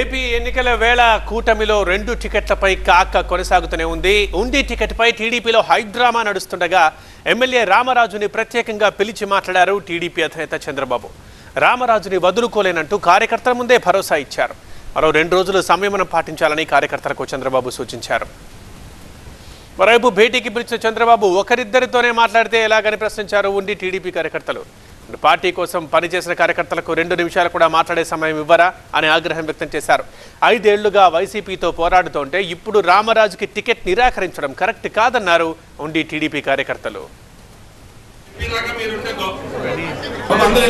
AP ఎన్నికల వేళ కూటమిలో రెండు టికెట్లపై కాక కొనసాగుతూనే ఉంది. ఉండి టికెట్పై టీడీపీలో హైడ్రామా నడుస్తుండగా ఎమ్మెల్యే రామరాజుని ప్రత్యేకంగా పిలిచి మాట్లాడారు టీడీపీ అధినేత చంద్రబాబు. రామరాజుని వదులుకోలేనంటూ కార్యకర్తల ముందే భరోసా ఇచ్చారు. మరో రెండు రోజులు సంయమనం పాటించాలని కార్యకర్తలకు చంద్రబాబు సూచించారు. మరోవైపు భేటీకి పిలిచిన చంద్రబాబు ఒకరిద్దరితోనే మాట్లాడితే ఎలాగని ప్రశ్నించారు ఉండి టీడీపీ కార్యకర్తలు. పార్టీ కోసం పనిచేసిన కార్యకర్తలకు రెండు నిమిషాలు కూడా మాట్లాడే సమయం ఇవ్వరా అని ఆగ్రహం వ్యక్తం చేశారు. ఐదేళ్ళుగా వైసీపీతో పోరాడుతుంటే ఇప్పుడు రామరాజుకి టికెట్ నిరాకరించడం కరెక్ట్ కాదన్నారు ఉండి టీడీపీ కార్యకర్తలు. అందరూ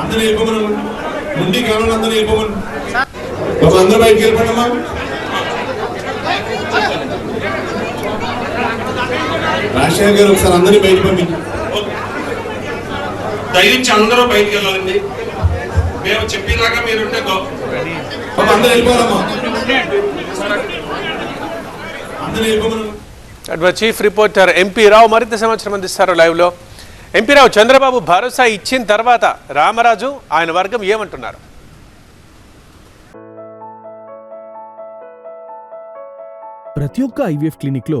అందరూ ముందు అందరూ రాజశేఖర్ గారు ఒకసారి అందరినీ బయట పంపించు దయించి అందరూ బయటికి వెళ్ళాలండి. మేము చెప్పేలాగా మీరుంటే అందరూ వెళ్ళిపోవాలమ్మా. అందరూ వెళ్ళిపోమను. అటు చీఫ్ రిపోర్టర్ ఎంపీ రావు మరింత సంవత్సరం అందిస్తారు లైవ్లో. ఎంపీ రావు చంద్రబాబు భరోసా ఇచ్చిన తర్వాత రామరాజు ఆయన వర్గం ఏమంటున్నారు? ప్రతి ఒక్క ఐవీఎఫ్ క్లినిక్లో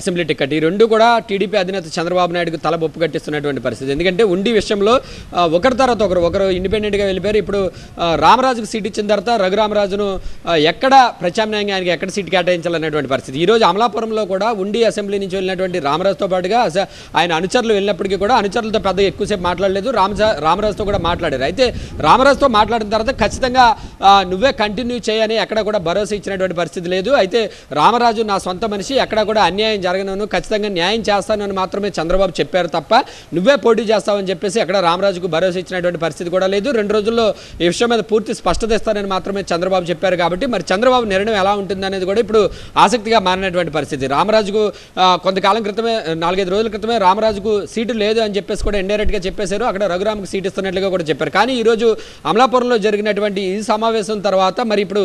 అసెంబ్లీ టికెట్. ఈ రెండు కూడా టీడీపీ అధినేత చంద్రబాబు నాయుడుకు తల బొప్పు కట్టిస్తున్నటువంటి పరిస్థితి. ఎందుకంటే ఉండి విషయంలో ఒకరి తర్వాత ఒకరు ఒకరు ఇండిపెండెంట్గా వెళ్ళిపోయారు. ఇప్పుడు రామరాజుకు సీట్ ఇచ్చిన తర్వాత రఘురామరాజును ఎక్కడ ప్రత్యామ్నాయంగా ఆయనకి ఎక్కడ సీట్ కేటాయించాలనేటువంటి పరిస్థితి. ఈ రోజు అమలాపురంలో కూడా ఉండి అసెంబ్లీ నుంచి వెళ్ళినటువంటి రామరాజుతో పాటుగా ఆయన అనుచరులు వెళ్ళినప్పటికీ కూడా అనుచరులతో పెద్ద ఎక్కువసేపు మాట్లాడలేదు. రామజా రామరాజుతో కూడా మాట్లాడారు. అయితే రామరాజుతో మాట్లాడిన తర్వాత ఖచ్చితంగా నువ్వే కంటిన్యూ చేయని ఎక్కడ కూడా భరోసా ఇచ్చినటువంటి పరిస్థితి లేదు. అయితే రామరాజు నా సొంత మనిషి ఎక్కడ కూడా అన్యాయం జరగనను ఖచ్చితంగా న్యాయం చేస్తానని మాత్రమే చంద్రబాబు చెప్పారు తప్ప నువ్వే పోటీ చేస్తావని చెప్పేసి అక్కడ రామరాజుకు భరోసా ఇచ్చినటువంటి పరిస్థితి కూడా లేదు. రెండు రోజుల్లో ఈ విషయం మీద పూర్తి స్పష్టత ఇస్తానని మాత్రమే చంద్రబాబు చెప్పారు కాబట్టి మరి చంద్రబాబు నిర్ణయం ఎలా ఉంటుంది అనేది కూడా ఇప్పుడు ఆసక్తిగా మారినటువంటి పరిస్థితి. రామరాజుకు కొంతకాలం క్రితమే నాలుగైదు రోజుల క్రితమే రామరాజుకు సీటు లేదు అని చెప్పేసి కూడా ఇండైరెక్ట్గా చెప్పేశారు. అక్కడ రఘురామ్కి సీటు ఇస్తున్నట్లుగా కూడా చెప్పారు. కానీ ఈరోజు అమలాపురంలో జరిగినటువంటి ఈ సమావేశం తర్వాత మరి ఇప్పుడు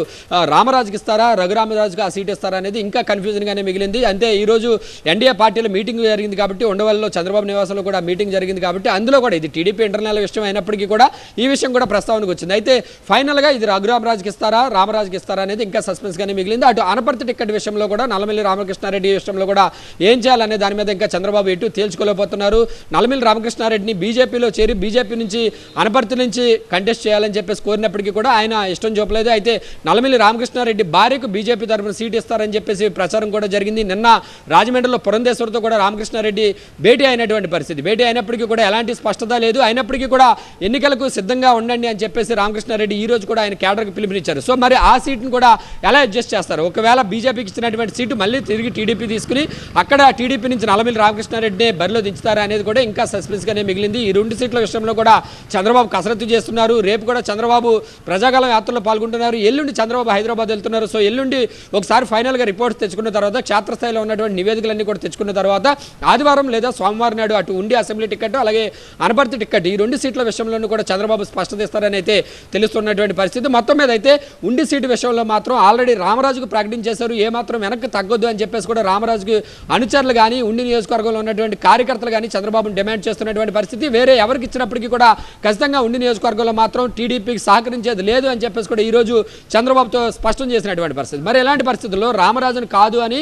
రామరాజుకి ఇస్తారా రఘురామరాజుకు ఆ సీట్ ఇస్తారా అనేది ఇంకా కన్ఫ్యూజన్గానే మిగిలింది. అంతే ఈరోజు ఎన్డీఏ పార్టీలో మీటింగ్ జరిగింది కాబట్టి ఉండవల్లిలో చంద్రబాబు నివాసంలో కూడా మీటింగ్ జరిగింది కాబట్టి అందులో కూడా ఇది టీడీపీ ఇంటర్నల్ విషయం అయినప్పటికీ కూడా ఈ విషయం కూడా ప్రస్తావనకు వచ్చింది. అయితే ఫైనల్గా ఇది రఘురామరాజుకి ఇస్తారా రామరాజుకి ఇస్తారా అనేది ఇంకా సస్పెన్స్గానే మిగిలింది. అటు అనపర్తి టికెట్ విషయంలో కూడా నల్లమిల్లి రామకృష్ణారెడ్డి విషయంలో కూడా ఏం చేయాలనే దాని మీద ఇంకా చంద్రబాబు ఎటు తేల్చుకోలేకపోతున్నారు. నల్లమిల్లి రామకృష్ణారెడ్డిని బీజేపీలో చేరి బీజేపీ నుంచి అనపర్తి నుంచి కంటెస్ట్ చేయాలని చెప్పేసి కోరినప్పటికీ కూడా ఆయన ఇష్టం చూపలేదు. అయితే నల్లమిల్లి రామకృష్ణారెడ్డి భార్యకు బీజేపీ తరఫున సీట్ ఇస్తారని చెప్పేసి ప్రచారం కూడా జరిగింది. నిన్న రాజమండ్రిలో పురంధేశ్వరితో కూడా రామకృష్ణారెడ్డి భేటీ అయినటువంటి పరిస్థితి. భేటీ అయినప్పటికీ కూడా ఎలాంటి స్పష్టత లేదు. అయినప్పటికీ కూడా ఎన్నికలకు సిద్ధంగా ఉండండి అని చెప్పేసి రామకృష్ణారెడ్డి ఈ రోజు కూడా ఆయన కేడర్కి పిలుపునిచ్చారు. సో మరి ఆ సీట్ను కూడా ఎలా అడ్జస్ట్ చేస్తారు? ఒకవేళ బీజేపీకి ఇచ్చినటువంటి సీటు మళ్ళీ తిరిగి టీడీపీ తీసుకుని అక్కడ టీడీపీ నుంచి నల్లమిల్లి రామకృష్ణారెడ్డిని బరిలో దించుతారా అనేది కూడా ఇంకా సస్పెన్స్గానే మిగిలింది. ఈ రెండు సీట్ల విషయంలో కూడా చంద్రబాబు కసరత్తు చేస్తున్నారు. రేపు కూడా చంద్రబాబు ప్రజాకాలం యాత్రలో పాల్గొంటున్నారు. ఎల్లుండి చంద్రబాబు హైదరాబాద్ వెళ్తున్నారు. సో ఎల్లుండి ఒకసారి ఫైనల్గా రిపోర్ట్స్ తెచ్చుకున్న తర్వాత క్షేత్రస్థాయిలో ఉన్నటువంటి నివేదికలన్నీ కూడా తెచ్చుకున్న తర్వాత ఆదివారం లేదా సోమవారం నాడు అటు ఉండి అసెంబ్లీ టికెట్ అలాగే అనపర్తి టికెట్ ఈ రెండు సీట్ల విషయంలోనూ కూడా చంద్రబాబు స్పష్టత ఇస్తారని అయితే తెలుస్తున్నటువంటి పరిస్థితి. మొత్తం మీద అయితే ఉండి సీటు విషయంలో మాత్రం ఆల్రెడీ రామరాజుకు ప్రకటించేశారు ఏ మాత్రం వెనక్కి తగ్గొద్దు అని చెప్పేసి కూడా రామరాజుకు అనుచరులు కానీ ఉండి నియోజకవర్గంలో ఉన్నటువంటి కార్యకర్తలు కానీ చంద్రబాబును డిమాండ్ చేస్తున్నటువంటి పరిస్థితి వేరే ఎవరికి ఇచ్చినప్పటికీ కూడా ఖచ్చితంగా ఉండి నియోజకవర్గంలో మాత్రం టీడీపీకి సహకరించేది లేదు అని చెప్పేసి కూడా ఈ రోజు చంద్రబాబుతో స్పష్టం చేసినటువంటి పరిస్థితి. మరి ఎలాంటి పరిస్థితుల్లో రామరాజును కాదు అని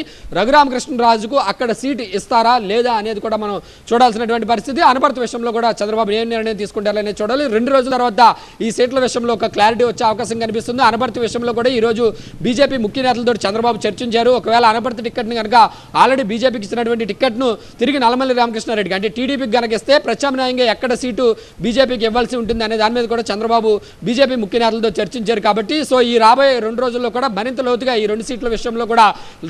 రాజుకు అక్కడ సీటు ఇస్తారా లేదా అనేది కూడా మనం చూడాల్సినటువంటి పరిస్థితి. అనపర్తి విషయంలో కూడా చంద్రబాబు ఏ నిర్ణయం తీసుకుంటారనేది చూడాలి. రెండు రోజుల తర్వాత ఈ సీట్ల విషయంలో ఒక క్లారిటీ వచ్చే అవకాశం కనిపిస్తుంది. అనపర్తి విషయంలో కూడా ఈ రోజు బీజేపీ ముఖ్య నేతలతో చంద్రబాబు చర్చించారు. ఒకవేళ అనపర్తి టికెట్ని కనుక ఆల్రెడీ బీజేపీకి ఇచ్చినటువంటి టికెట్ను తిరిగి నల్లమల్లి రామకృష్ణారెడ్డికి అంటే టీడీపీకి కనుక ఇస్తే ప్రత్యామ్నాయంగా ఎక్కడ సీటు బీజేపీకి ఇవ్వాల్సి ఉంటుంది అనే దాని మీద కూడా చంద్రబాబు బీజేపీ ముఖ్య నేతలతో చర్చించారు కాబట్టి సో ఈ రాబోయే రెండు రోజుల్లో కూడా మరింత లోతుగా ఈ రెండు సీట్ల విషయంలో కూడా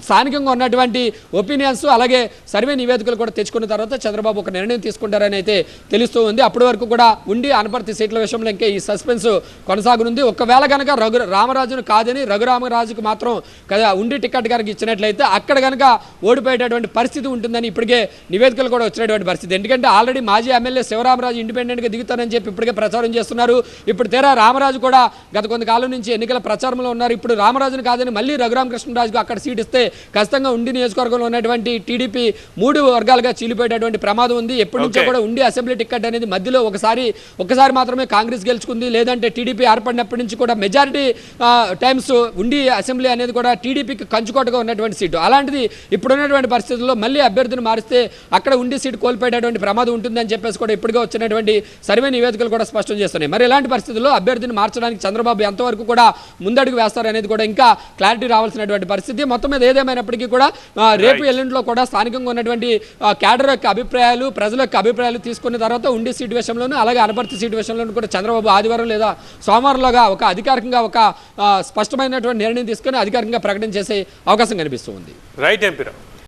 స్థానికంగా ఉన్నటువంటి ఒపీనియన్స్ అలాగే సర్వే నివేదికలు కూడా తెచ్చుకున్న తర్వాత చంద్రబాబు ఒక నిర్ణయం తీసుకుంటారని అయితే తెలుస్తూ ఉంది. అప్పటి వరకు కూడా ఉండి అనపర్తి సీట్ల విషయంలో ఇంకా ఈ సస్పెన్స్ కొనసాగనుంది. ఒకవేళ కనుక రఘు రామరాజును కాదని రఘురామరాజుకు మాత్రం కదా ఉండి టికెట్ కనుక ఇచ్చినట్లయితే అక్కడ కనుక ఓడిపోయేటటువంటి పరిస్థితి ఉంటుందని ఇప్పటికే నివేదికలు కూడా వచ్చినటువంటి పరిస్థితి. ఎందుకంటే ఆల్రెడీ మాజీ ఎమ్మెల్యే శివరామరాజు ఇండిపెండెంట్గా దిగుతానని చెప్పి ఇప్పటికే ప్రచారం చేస్తున్నారు. ఇప్పుడు తీరా రామరాజు కూడా గత కొంతకాలం నుంచి ఎన్నికల ప్రచారంలో ఉన్నారు. ఇప్పుడు రామరాజును కాదని మళ్ళీ రఘురామకృష్ణరాజుకు అక్కడ సీట్ ఇస్తే ఖచ్చితంగా ఉండి నియోజకవర్గంలో ఉన్నటువంటి టీడీపీ మూడు వర్గాలుగా చీలిపోయేటటువంటి ప్రమాదం ఉంది. ఎప్పటి నుంచో. కూడా ఉండి అసెంబ్లీ టికెట్ అనేది మధ్యలో ఒకసారి ఒకసారి మాత్రమే కాంగ్రెస్ గెలుచుకుంది. లేదంటే టీడీపీ ఏర్పడినప్పటి నుంచి కూడా మెజారిటీ టైమ్స్ ఉండి అసెంబ్లీ అనేది కూడా టీడీపీకి కంచుకోటగా ఉన్నటువంటి సీటు. అలాంటిది ఇప్పుడున్నటువంటి పరిస్థితుల్లో మళ్ళీ అభ్యర్థిని మారిస్తే అక్కడ ఉండి సీటు కోల్పోయేటటువంటి ప్రమాదం ఉంటుందని చెప్పేసి కూడా ఇప్పటికే వచ్చినటువంటి సర్వే నివేదికలు కూడా స్పష్టం చేస్తున్నాయి. మరి ఇలాంటి పరిస్థితుల్లో అభ్యర్థిని మార్చడానికి చంద్రబాబు ఎంతవరకు కూడా ముందడుగు వేస్తారు అనేది కూడా ఇంకా క్లారిటీ రావాల్సినటువంటి పరిస్థితి. మొత్తం మీద ఏదేమైనప్పటికీ కూడా రేపు ఎల్లుండిలో కూడా స్థానికంగా ఉన్నటువంటి ఆ, క్యాడర్ యొక్క అభిప్రాయాలు ప్రజల యొక్క అభిప్రాయాలు తీసుకున్న తర్వాత ఉండి సీటు విషయంలోనూ అలాగే అనపర్తి సీటు విషయంలోనూ కూడా చంద్రబాబు ఆదివారం లేదా సోమవారంలోగా ఒక అధికారికంగా ఒక స్పష్టమైనటువంటి నిర్ణయం తీసుకొని అధికారికంగా ప్రకటన చేసే అవకాశం కనిపిస్తుంది రైట్ ఎంపీరావు